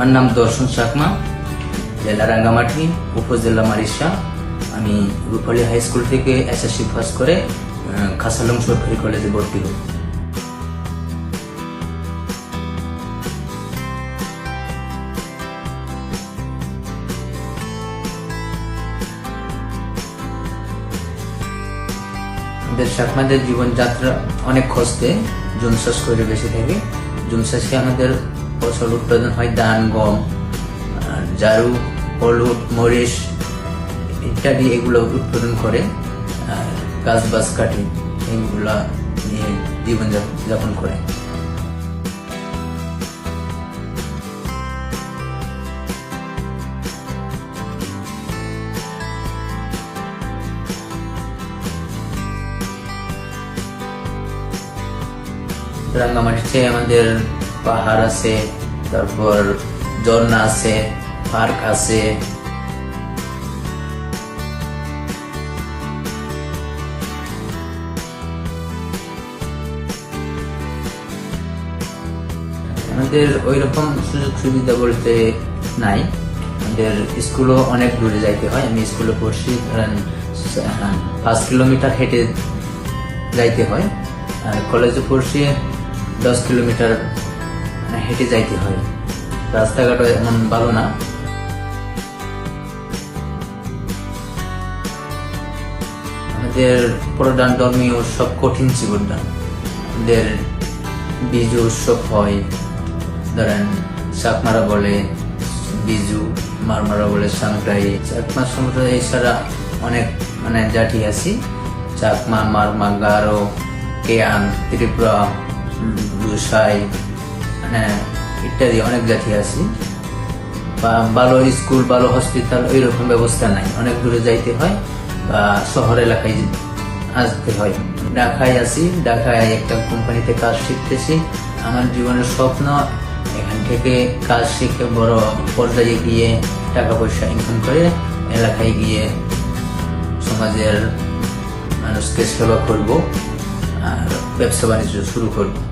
আমার নাম দর্শন চাকমা, জেলা রাঙ্গামাটি, উপজেলা মারিশা। আমি রূপালী হাই স্কুল থেকে এসএসসি পাস করে খাসালং সরকারি কলেজে ভর্তি হই। আমাদের শাকমাদের জীবনযাত্রা অনেক কষ্টে চাষ করে বেশি থাকে। চাষে আমাদের ফসল উৎপাদন হয় ধান, গম জারু হলুদ, মরিচ ইত্যাদি এগুলো উৎপাদন করে গাছ বাস কাটে এইগুলা নিয়ে জীবন যাপন করে। রাঙ্গামাটিতে আমাদের পাহাড় আছে, তারপর ঝর্ণা আছে, পার্ক আছে। আমাদের ওই রকম সুযোগ সুবিধা বলতে নাই। আমাদের স্কুলও অনেক দূরে যাইতে হয়। আমি স্কুলে পড়ছি, ধরেন পাঁচ কিলোমিটার হেঁটে যাইতে হয়। আর কলেজে পড়ছি দশ কিলোমিটার হেঁটে যাইতে হয়। রাস্তাঘাটও এমন ভালো না। আমাদের কঠিন জীবনদান আমাদের বিজু উৎসব হয়, ধরেন চাকমারা বলে বিজু, মারমারা বলে সাংটাই। চাকমা সম্প্রদায় এছাড়া অনেক মানে জাতি আছি। চাকমা, মারমা, গারো, কেয়ান, ত্রিপুরা লুসাই মানে ইত্যাদি অনেক জাতি আছি। বা ভালো স্কুল ভালো হসপিটাল ওই রকম ব্যবস্থা নাই। অনেক দূরে যাইতে হয় বা শহর এলাকায় আসতে হয়। ঢাকায় আছি, ঢাকায় একটা কোম্পানিতে কাজ শিখতেছি। আমার জীবনের স্বপ্ন, এখান থেকে কাজ শিখে বড় পর্যায়ে গিয়ে টাকা পয়সা ইনকাম করে এলাকায় গিয়ে সমাজের মানুষকে সেবা করব আর ব্যবসা বাণিজ্য শুরু করব।